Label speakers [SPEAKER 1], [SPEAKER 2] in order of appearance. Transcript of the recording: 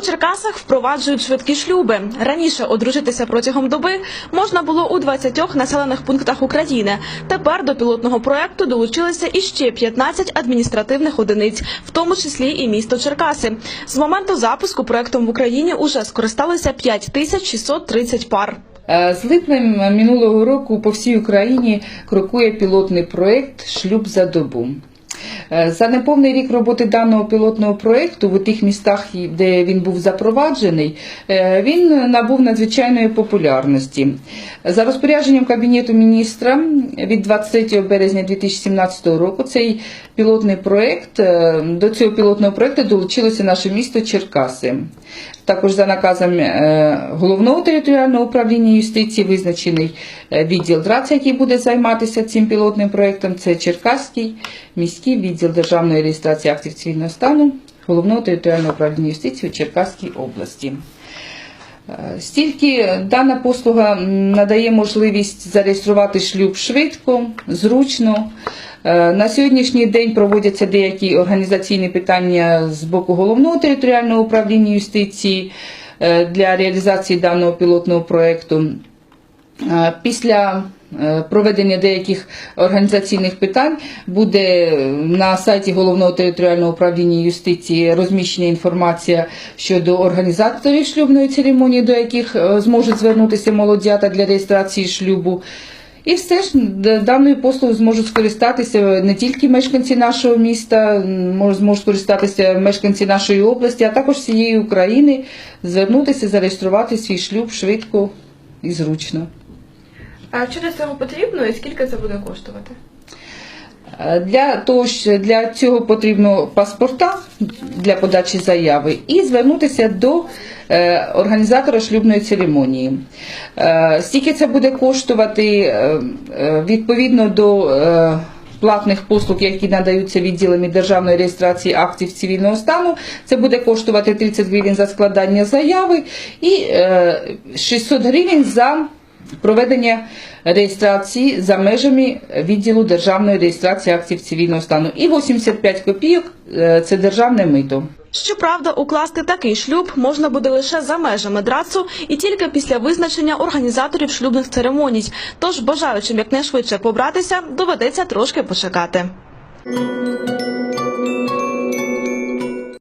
[SPEAKER 1] Черкасах впроваджують швидкі шлюби. Раніше одружитися протягом доби можна було у 20 населених пунктах України. Тепер до пілотного проекту долучилися іще 15 адміністративних одиниць, в тому числі і місто Черкаси. З моменту запуску проектом в Україні уже скористалися 5630 пар.
[SPEAKER 2] Е, З липня минулого року по всій Україні крокує пілотний проєкт Шлюб за добу. Е, За неповний рік роботи даного пілотного проєкту в тих містах, де він був запроваджений, е, він набув надзвичайної популярності. За розпорядженням Кабінету міністра від 23 березня 2017 року цей пілотний проєкт, е, до цього пілотного проєкту долучилося наше місто Черкаси. Також за наказом е, головного територіального управління юстиції визначений е, відділ ДРАЦ, який буде займатися цим пілотним проєктом. Це Черкаський міський відділ державної реєстрації актів цивільного стану головного територіального управління юстиції у Черкаській області. Е, Стільки дана послуга надає можливість зареєструвати шлюб швидко, зручно. Е, На сьогоднішній день проводяться деякі організаційні питання з боку головного територіального управління юстиції е, для реалізації даного пілотного проєкту. Е, Після е, проведення деяких організаційних питань буде на сайті головного територіального управління юстиції розміщена інформація щодо організаторів шлюбної церемонії, до яких е, зможуть звернутися молодята для реєстрації шлюбу. І все ж даною послугою зможуть скористатися не тільки мешканці нашого міста, зможуть скористатися мешканці нашої області, а також всієї України, звернутися, зареєструвати свій шлюб швидко і зручно.
[SPEAKER 1] А що для цього потрібно і скільки це буде коштувати?
[SPEAKER 2] Е, Для того для цього потрібно паспорта для подачі заяви і звернутися до е, організатора шлюбної церемонії. Е, Скільки це буде коштувати відповідно до платних послуг, які надаються відділами державної реєстрації актів цивільного стану, це буде коштувати 30 гривень за складання заяви і е, 600 гривень за проведення реєстрації за межами відділу державної реєстрації актів цивільного стану. І 85 копійок е, це державне мито.
[SPEAKER 1] Щоправда, укласти такий шлюб можна буде лише за межами драцу і тільки після визначення організаторів шлюбних церемоній. Тож бажаючим якнайшвидше побратися, доведеться трошки почекати.